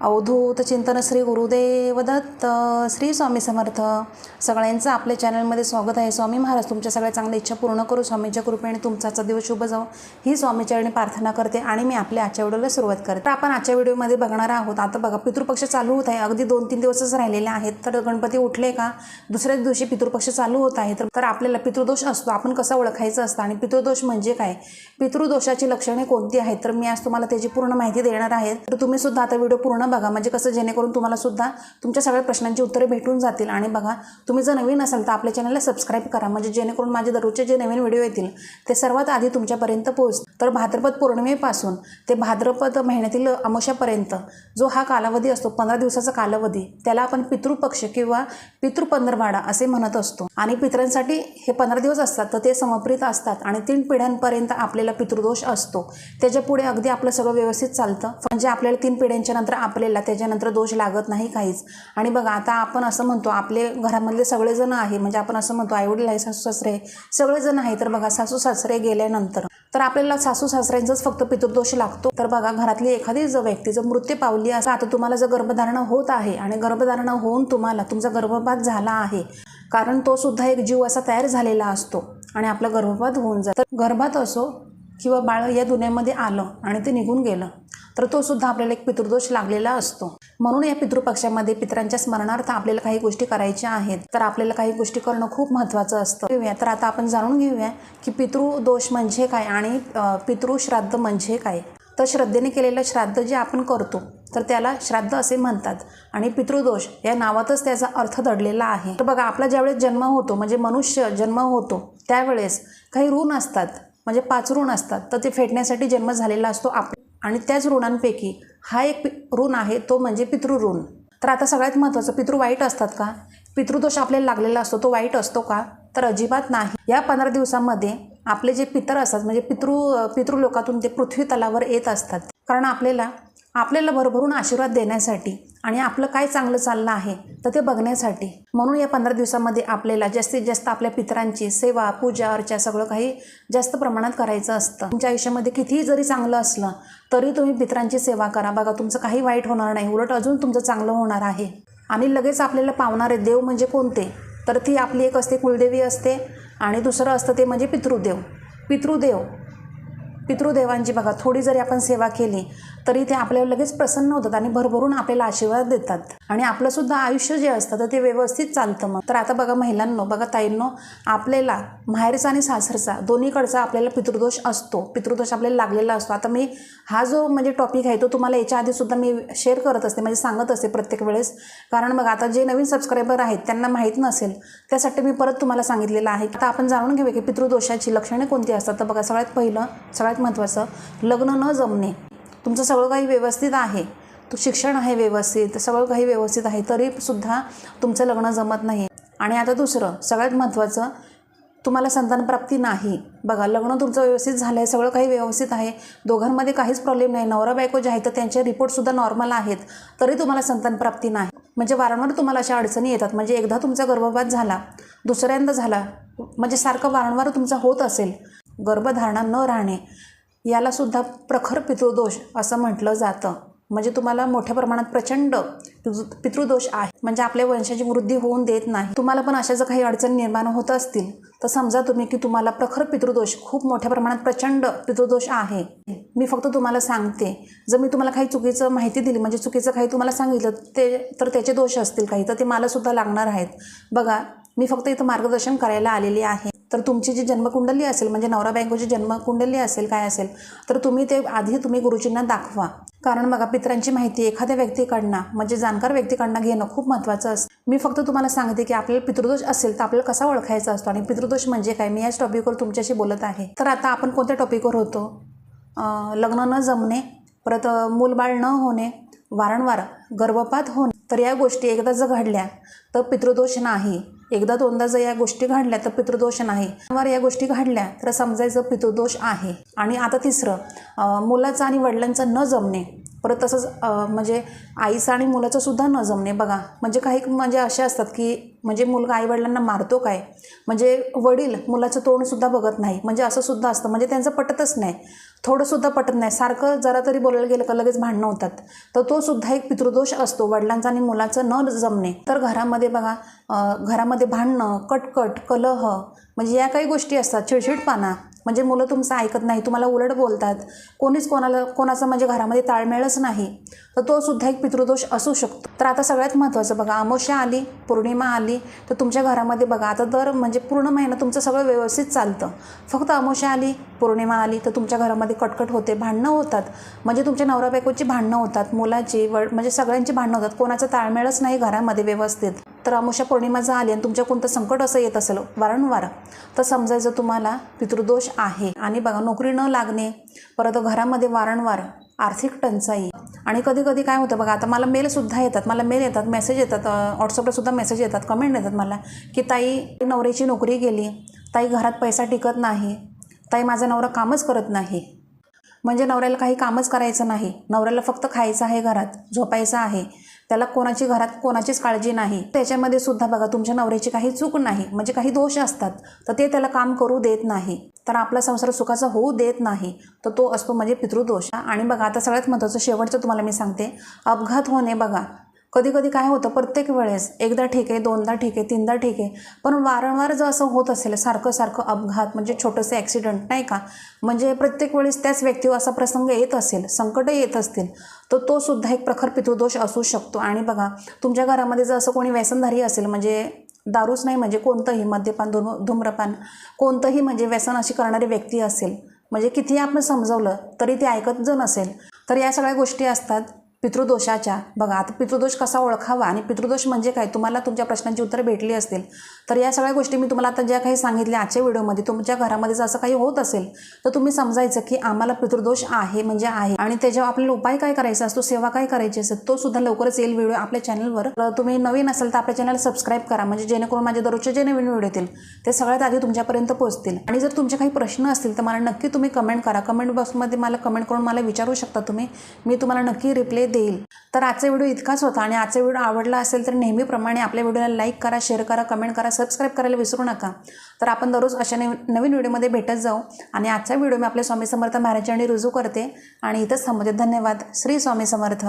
अवधूत चिंतन श्री गुरुदेव दत्त श्री स्वामी समर्थ. सगळ्यांचं आपल्या चॅनलमध्ये स्वागत आहे. स्वामी महाराज तुमच्या सगळ्या चांगल्या इच्छा पूर्ण करू. स्वामीच्या कृपेने तुमचा दिवस शुभ जाऊ ही स्वामीचरणी प्रार्थना करते आणि मी आपल्या आजच्या व्हिडिओला सुरुवात करते. तर आपण आजच्या व्हिडिओमध्ये बघणार आहोत आता बघा पितृपक्ष चालू होत आहे. अगदी दोन तीन दिवसच राहिलेले आहेत. तर गणपती उठले का? दुसऱ्याच दिवशी पितृपक्ष चालू होत आहे. तर तर आपल्याला पितृदोष असतो. आपण कसा ओळखायचा असतं आणि पितृदोष म्हणजे काय? पितृदोषाची लक्षणे कोणती आहेत? तर मी आज तुम्हाला त्याची पूर्ण माहिती देणार आहे. तर तुम्ही सुद्धा आता व्हिडिओ पूर्ण बघा म्हणजे कसं जेणेकरून तुम्हाला सुद्धा तुमच्या सगळ्या प्रश्नांची उत्तरे भेटून जातील. आणि बघा तुम्ही जर नवीन असाल तर आपल्या चॅनलला सबस्क्राईब करा. म्हणजे जेणेकरून माझे दररोजचे जे नवीन व्हिडिओ येतील ते सर्वात आधी तुमच्यापर्यंत पोहोच तर भाद्रपद पौर्णिमेपासून ते भाद्रपद महिन्यातील अमावस्यापर्यंत जो हा कालावधी असतो पंधरा दिवसाचा कालावधी त्याला आपण पितृपक्ष किंवा पितृपंधरवाडा असे म्हणत असतो. आणि पितरांसाठी हे पंधरा दिवस असतात तर ते समर्पित असतात आणि तीन पिढ्यांपर्यंत आपल्याला पितृदोष असतो. त्याच्या पुढे अगदी आपलं सगळं व्यवस्थित चालतं. म्हणजे आपल्याला तीन पिढ्यांच्या नंतर आपल्याला त्याच्यानंतर दोष लागत नाही काहीच. आणि बघा आता आपण असं म्हणतो आपले घरामधले सगळेजण आहे म्हणजे आपण असं म्हणतो आईवडील आहे सासू सासरे सगळेजण आहे तर बघा सासू सासरे गेल्यानंतर तर आपल्याला सासू सासऱ्यांचाच फक्त पितृदोष लागतो. तर बघा घरातली एखादी जर व्यक्ती जर मृत्यू पावली असं आता तुम्हाला जर गर्भधारणा होत आहे आणि गर्भधारणा होऊन तुम्हाला तुमचा गर्भपात झाला आहे कारण तो सुद्धा एक जीव असा तयार झालेला असतो आणि आपला गर्भपात होऊन जातो. तर गर्भात असो किंवा बाळ या दुनियामध्ये आलं आणि ते निघून गेलं तर तो सुद्धा आपल्याला एक पितृदोष लागलेला असतो. म्हणून या पितृपक्षामध्ये पितरांच्या स्मरणार्थ आपल्याला काही गोष्टी करायच्या आहेत. तर आपल्याला काही गोष्टी करणं खूप महत्त्वाचं असतं. घेऊया. तर आता आपण जाणून घेऊया की पितृदोष म्हणजे काय आणि पितृश्राद्ध म्हणजे काय? तर श्रद्धेने केलेलं श्राद्ध जे आपण करतो तर त्याला श्राद्ध असे म्हणतात आणि पितृदोष या नावातच त्याचा अर्थ दडलेला आहे. तर बघा आपला ज्यावेळेस जन्म होतो म्हणजे मनुष्य जन्म होतो त्यावेळेस काही ऋण असतात. म्हणजे पाच ऋण असतात. तर ते फेडण्यासाठी जन्म झालेला असतो आप आणि त्याच ऋणांपैकी हा एक पि- ऋण आहे तो म्हणजे पितृऋण. तर आता सगळ्यात महत्त्वाचं पितृ वाईट असतात का? पितृदोष आपल्याला लागलेला असतो तो वाईट असतो का? तर अजिबात नाही. या पंधरा दिवसामध्ये आपले जे पितर असतात म्हणजे पितृ पितृलोकातून ते पृथ्वी तलावर येत असतात. कारण आपल्याला आपल्याला भरभरून आशीर्वाद देण्यासाठी आणि आपलं काय चांगलं चाललं आहे तर ते बघण्यासाठी. म्हणून या पंधरा दिवसामध्ये आपल्याला जास्तीत जास्त आपल्या पितरांची सेवा पूजा अर्चा सगळं काही जास्त प्रमाणात करायचं असतं. तुमच्या आयुष्यामध्ये कितीही जरी चांगलं असलं तरी तुम्ही पितरांची सेवा करा. बघा तुमचं काही वाईट होणार नाही. उलट अजून तुमचं चांगलं होणार आहे. आणि लगेच आपल्याला पावणारे देव म्हणजे कोणते? तर ती आपली एक असते कुलदेवी असते आणि दुसरं असतं ते म्हणजे पितृदेव. पितृदेव पितृदेवांची बघा थोडी जरी आपण सेवा केली तरी ते आपल्याला लगेच प्रसन्न होतात आणि भरभरून आपल्याला आशीर्वाद देतात. आणि आपलं सुद्धा आयुष्य जे असतं तर ते व्यवस्थित चालतं मग. तर आता बघा महिलांनो बघा ताईंनो आपल्याला माहेरचा आणि सासरचा दोन्हीकडचा आपल्याला पितृदोष असतो. पितृदोष आपल्याला लागलेला असतो. आता मी हा जो म्हणजे टॉपिक आहे तो तुम्हाला याच्या आधीसुद्धा मी शेअर करत असते म्हणजे सांगत असते प्रत्येक वेळेस. कारण बघा आता जे नवीन सबस्क्रायबर आहेत त्यांना माहीत नसेल त्यासाठी मी परत तुम्हाला सांगितलेलं आहे. आता आपण जाणून घेऊया की पितृदोषाची लक्षणे कोणती असतात. तर बघा सगळ्यात पहिलं सगळ्यात महत्त्वाचं लग्न न जमणे. तुमचं सगळं काही व्यवस्थित आहे. तू शिक्षण आहे व्यवस्थित सगळं काही व्यवस्थित आहे तरी सुद्धा तुमचं लग्न जमत नाही. आणि आता दुसरं सगळ्यात महत्त्वाचं तुम्हाला संतानप्राप्ती नाही. बघा लग्न तुमचं व्यवस्थित झालं आहे सगळं काही व्यवस्थित आहे. दोघांमध्ये काहीच प्रॉब्लेम नाही. नवरा बायको जे आहे तर त्यांचे रिपोर्टसुद्धा नॉर्मल आहेत. तरी तुम्हाला संतानप्राप्ती नाही. म्हणजे वारंवार तुम्हाला अशा अडचणी येतात. म्हणजे एकदा तुमचा गर्भपात झाला दुसऱ्यांदा झाला म्हणजे सारखं वारंवार तुमचा होत असेल. गर्भधारणा न राहणे यालासुद्धा प्रखर पितृदोष असं म्हटलं जातं. म्हणजे तुम्हाला मोठ्या प्रमाणात प्रचंड पितृदोष आहे. म्हणजे आपल्या वंशाची वृद्धी होऊन देत नाही. तुम्हाला पण अशा जर काही अडचणी निर्माण होत असतील तर समजा तुम्ही की तुम्हाला प्रखर पितृदोष खूप मोठ्या प्रमाणात प्रचंड पितृदोष आहे. मी फक्त तुम्हाला सांगते जर मी तुम्हाला काही चुकीचं माहिती दिली म्हणजे चुकीचं काही तुम्हाला सांगितलं ते तर त्याचे दोष असतील काही तर ते मला सुद्धा लागणार आहेत. बघा मी फक्त इथं मार्गदर्शन करायला आलेली आहे. तर तुमची जी जन्मकुंडली असेल म्हणजे नवरा बायकोची जन्मकुंडली असेल काय असेल तर तुम्ही ते आधी तुम्ही गुरुजींना दाखवा. कारण बघा पित्रांची माहिती एखाद्या व्यक्तीकडनं म्हणजे जाणकार व्यक्तीकडनं घेणं खूप महत्त्वाचं असतं. मी फक्त तुम्हाला सांगते की आपल्याला पितृदोष असेल तर आपल्याला कसा ओळखायचा असतो आणि पितृदोष म्हणजे काय? मी याच टॉपिकवर तुमच्याशी बोलत आहे. तर आता आपण कोणत्या टॉपिकवर होतो? लग्न न जमणे परत मूलबाळ न होणे वारंवार गर्भपात होणे तर या गोष्टी एकदा जर घडल्या तर पितृदोष नाही. एकदा दोनदा जर या गोष्टी घडल्या तर पितृदोष नाही. वारंवार या गोष्टी घडल्या तर समजायचं पितृदोष आहे. आणि आता तिसरं मुलाचं आणि वडिलांचं न जमणे परत तसंच म्हणजे आईचं आणि मुलाचं सुद्धा न जमणे बघा. म्हणजे काही म्हणजे असे असतात की म्हणजे मुलगा आईवडिलांना मारतो काय? म्हणजे वडील मुलाचं तोंडसुद्धा बघत नाही. म्हणजे असं सुद्धा असतं. म्हणजे त्यांचं पटतच नाही. थोडंसुद्धा पटत नाही. सारखं जरा तरी बोलायला गेलं का लगेच भांडणं होतात. तर तो सुद्धा एक पितृदोष असतो. वडिलांचा आणि मुलाचं न जमणे. तर घरामध्ये बघा घरामध्ये भांडणं कटकट कलह म्हणजे या काही गोष्टी असतात. चिडचिडपाना म्हणजे मुलं तुमचं ऐकत नाही तुम्हाला उलट बोलतात. कोणीच कोणाला कोणाचं म्हणजे घरामध्ये ताळमेळच नाही. तर तो सुद्धा एक पितृदोष असू शकतो. तर आता सगळ्यात महत्त्वाचं बघा अमावस्या आली पौर्णिमा आली तर तुमच्या घरामध्ये बघा आता दर म्हणजे पूर्ण महिना तुमचं सगळं व्यवस्थित चालतं. फक्त अमावस्या आली पौर्णिमा आली तर तुमच्या घरामध्ये कटकट होते भांडणं होतात. म्हणजे तुमच्या नवरा बायकोची भांडणं होतात मुलाची वड म्हणजे सगळ्यांची भांडणं होतात. कोणाचं ताळमेळच नाही घरामध्ये व्यवस्थित. तर अमावस्या पौर्णिमा झाली आणि तुमच्या कोणतं संकट असं येत असेल वारंवार. तर समजायचं तुम्हाला पितृदोष आहे. आणि बघा नोकरी न लागणे परत घरामध्ये वारंवार आर्थिक टंचाई. आणि कधी कधी काय होतं बघा आता मला मेलसुद्धा येतात मला मेल येतात मेसेज येतात व्हॉट्सअपला सुद्धा मेसेज येतात कमेंट येतात मला की ताई नवऱ्याची नोकरी गेली ताई घरात पैसा टिकत नाही ताई माझा नवरा कामच करत नाही. म्हणजे नवऱ्याला काही कामच करायचं नाही नवऱ्याला फक्त खायचं आहे घरात झोपायचं आहे. त्याला कोणाची घरात कोणाचीच काळजी नाही. त्याच्यामध्ये सुद्धा बघा तुमच्या नवऱ्याची काही चूक नाही म्हणजे काही दोष असतात तर ते त्याला काम करू देत नाही. तर आपला संसार सुखाचा होऊ देत नाही तर तो असतो म्हणजे पितृदोष. आणि बघा आता सगळ्यात महत्त्वाचं शेवटचं तुम्हाला मी सांगते. अपघात होणे बघा कधी कधी काय होतं प्रत्येक वेळेस एकदा ठीक आहे दोनदा ठीक आहे तीनदा ठीक आहे पण वारंवार जर असं होत असेल सारखं सारखं अपघात म्हणजे छोटंसं ॲक्सिडेंट नाही का म्हणजे प्रत्येक वेळेस त्याच व्यक्तीवर असा प्रसंग येत असेल संकटं येत असतील तर तो सुद्धा एक प्रखर पितृदोष असू शकतो. आणि बघा तुमच्या घरामध्ये जर असं कोणी व्यसनधारी असेल म्हणजे दारूच नाही म्हणजे कोणतंही मद्यपान धूम धूम्रपान कोणतंही म्हणजे व्यसन अशी करणारी व्यक्ती असेल म्हणजे कितीही आपण समजवलं तरी ते ऐकत जर नसेल तर या सगळ्या गोष्टी असतात. पितृदोषाच्या बघा आता पितृदोष कसा ओळखावा आणि पितृदोष म्हणजे काय? तुम्हाला तुमच्या प्रश्नांची उत्तरं भेटली असतील. तर या सगळ्या गोष्टी मी तुम्हाला आता ज्या काही सांगितल्या आजच्या व्हिडिओमध्ये तुमच्या घरामध्ये जर असं काही होत असेल तर तुम्ही समजायचं की आम्हाला पितृदोष आहे म्हणजे आहे. आणि त्याच्यावर आपल्याला उपाय काय करायचा असतो सेवा काय करायची असते तो सुद्धा लवकरच येईल व्हिडिओ आपल्या चॅनलवर. तुम्ही नवीन असेल तर आपल्या चॅनल सबस्क्राईब करा म्हणजे जेणेकरून माझे दररोजचे जे नवीन व्हिडिओ येतील ते सगळ्यात आधी तुमच्यापर्यंत पोहोचतील. आणि जर तुमचे काही प्रश्न असतील तर मला नक्की तुम्ही कमेंट करा. कमेंट बॉक्समध्ये मला कमेंट करून मला विचारू शकता तुम्ही. मी तुम्हाला नक्की रिप्लाय देईल. तर आजचा व्हिडिओ इतकाच होता आणि आजचा व्हिडिओ आवडला असेल तर नेहमीप्रमाणे आपल्या व्हिडिओला लाईक करा शेअर करा कमेंट करा सबस्क्राईब करायला विसरू नका. तर आपण दररोज अशा नवीन नवीन व्हिडिओमध्ये भेटत जाऊ आणि आजचा व्हिडिओ मी आपल्या स्वामी समर्थ महाराजांनी रुजू करते. आणि इथंच थांबवते धन्यवाद. श्री स्वामी समर्थ.